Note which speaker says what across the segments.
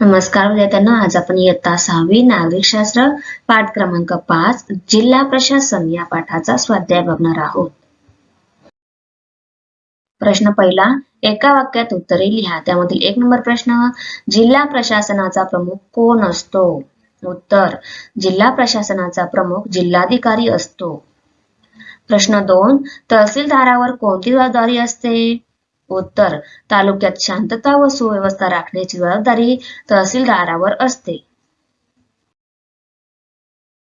Speaker 1: नमस्कार विद्यार्थ्यांना आज आपण इयत्ता सहावी नागरिकशास्त्र पाठ क्रमांक पाच जिल्हा प्रशासन या पाठाचा स्वाध्याय बघणार आहोत. प्रश्न पहिला एका वाक्यात उत्तरे लिहा. त्यामधील एक नंबर प्रश्न जिल्हा प्रशासनाचा प्रमुख कोण असतो? उत्तर जिल्हा प्रशासनाचा प्रमुख जिल्हाधिकारी असतो. प्रश्न दोन तहसीलदारावर कोणती जबाबदारी असते? उत्तर. तालुक्यात शांतता व सुव्यवस्था राखण्याची जबाबदारी तहसीलदारावर असते.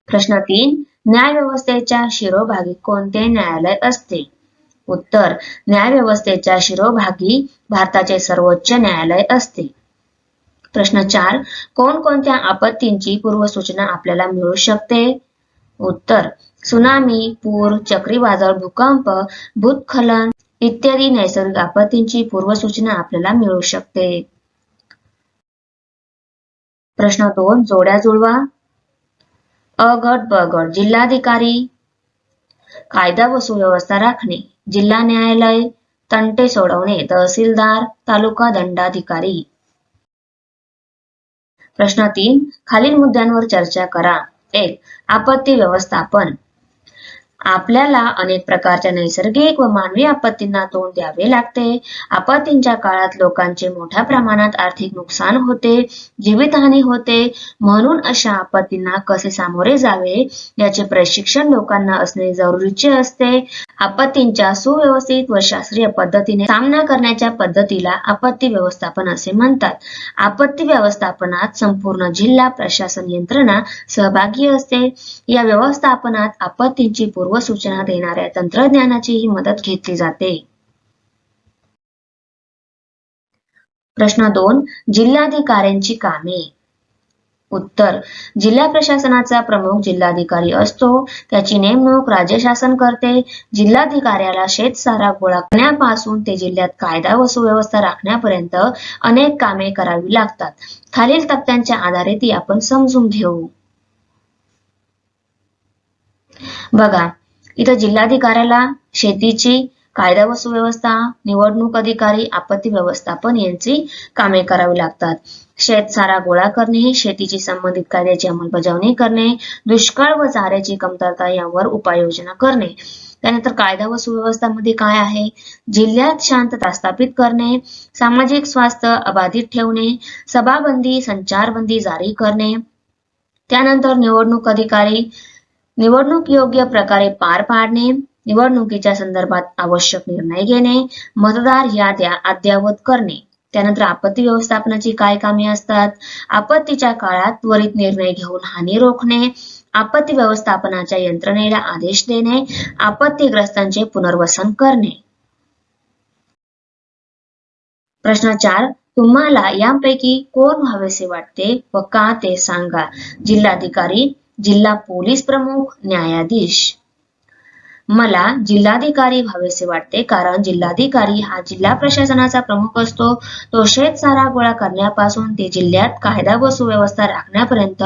Speaker 1: प्रश्न तीन. न्यायव्यवस्थेच्या शिरोभागी कोणते न्यायालय असते? उत्तर. न्यायव्यवस्थेच्या शिरोभागी भारताचे सर्वोच्च न्यायालय असते. प्रश्न चार. कोणकोणत्या आपत्तींची पूर्वसूचना आपल्याला मिळू शकते? उत्तर. सुनामी पूर चक्रीवादळ भूकंप भूतखलन इत्यादी नैसर्गिक आपत्तींची पूर्वसूचना आपल्याला मिळू शकते. प्रश्न दोन जोड्या जुळवा. अ गट ब गट जिल्हाधिकारी. कायदा व सुव्यवस्था राखणे. जिल्हा न्यायालय तंटे सोडवणे. तहसीलदार तालुका दंडाधिकारी. प्रश्न तीन खालील मुद्द्यांवर चर्चा करा. एक आपत्ती व्यवस्थापन. आपल्याला अनेक प्रकारच्या नैसर्गिक व मानवी आपत्तींना तोंड द्यावे लागते. आपत्तींच्या काळात लोकांचे मोठ्या प्रमाणात आर्थिक नुकसान होते जीवितहानी होते. म्हणून अशा आपत्तींना कसे सामोरे जावे याचे प्रशिक्षण लोकांना असणे जरुरीचे असते. आपत्तींच्या सुव्यवस्थित व शास्त्रीय पद्धतीने सामना करण्याच्या पद्धतीला आपत्ती व्यवस्थापन असे म्हणतात. आपत्ती व्यवस्थापनात संपूर्ण जिल्हा प्रशासन यंत्रणा सहभागी असते. या व्यवस्थापनात आपत्तींची सूचना देणाऱ्या तंत्रज्ञानाचीही मदत घेतली जाते. प्रश्न दोन जिल्हाधिकाऱ्यांची कामे. उत्तर जिल्हा प्रशासनाचा प्रमुख जिल्हाधिकारी असतो त्याची नेमणूक राज्य शासन करते जिल्हाधिकाऱ्याला शेतसारा गोळा करण्यापासून ते जिल्ह्यात कायदा व सुव्यवस्था राखण्यापर्यंत अनेक कामे करावी लागतात. खालील तक्त्यांच्या आधारे ती आपण समजून घेऊ. बघा इथं जिल्हाधिकाऱ्याला शेतीची कायदा व सुव्यवस्था निवडणूक अधिकारी आपत्ती व्यवस्थापन यांची कामे करावी लागतात. शेतसारा गोळा करणे शेतीची संबंधित कायद्याची अंमलबजावणी करणे दुष्काळ व चाऱ्याची कमतरता यावर उपाययोजना करणे. त्यानंतर कायदा व सुव्यवस्थामध्ये काय आहे? जिल्ह्यात शांतता स्थापित करणे सामाजिक स्वास्थ्य अबाधित ठेवणे सभाबंदी संचारबंदी जारी करणे. त्यानंतर निवडणूक अधिकारी निवडणूक योग्य प्रकारे पार पाडणे निवडणुकीच्या संदर्भात आवश्यक निर्णय घेणे मतदार याद्या अद्ययावत करणे. त्यानंतर आपत्ती व्यवस्थापनाची काय कामे असतात? आपत्तीच्या काळात त्वरित निर्णय घेऊन हानी रोखणे आपत्ती व्यवस्थापनाच्या यंत्रणेला आदेश देणे आपत्तीग्रस्तांचे पुनर्वसन करणे. प्रश्न चार तुम्हाला यापैकी कोण व्हावेसे वाटते व का ते सांगा. जिल्हाधिकारी जिल्हा पोलीस प्रमुख न्यायाधीश मला जिल्हाधिकारी व्हावेसे वाटते कारण जिल्हाधिकारी हा जिल्हा प्रशासनाचा प्रमुख असतो. तो शेतसारा गोळा करण्यापासून ते जिल्ह्यात कायदा व सुव्यवस्था राखण्यापर्यंत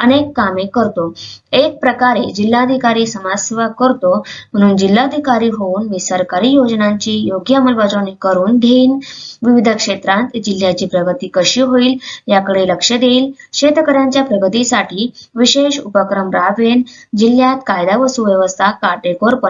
Speaker 1: अनेक कामे करतो. एक प्रकारे जिल्हाधिकारी समाजसेवा करतो म्हणून जिल्हाधिकारी होऊन मी सरकारी योजनांची योग्य अंमलबजावणी करून घेईन. विविध क्षेत्रात जिल्ह्याची प्रगती कशी होईल याकडे लक्ष देईल. शेतकऱ्यांच्या प्रगतीसाठी विशेष उपक्रम राबवेन. जिल्ह्यात कायदा व सुव्यवस्था काटेकोरपणे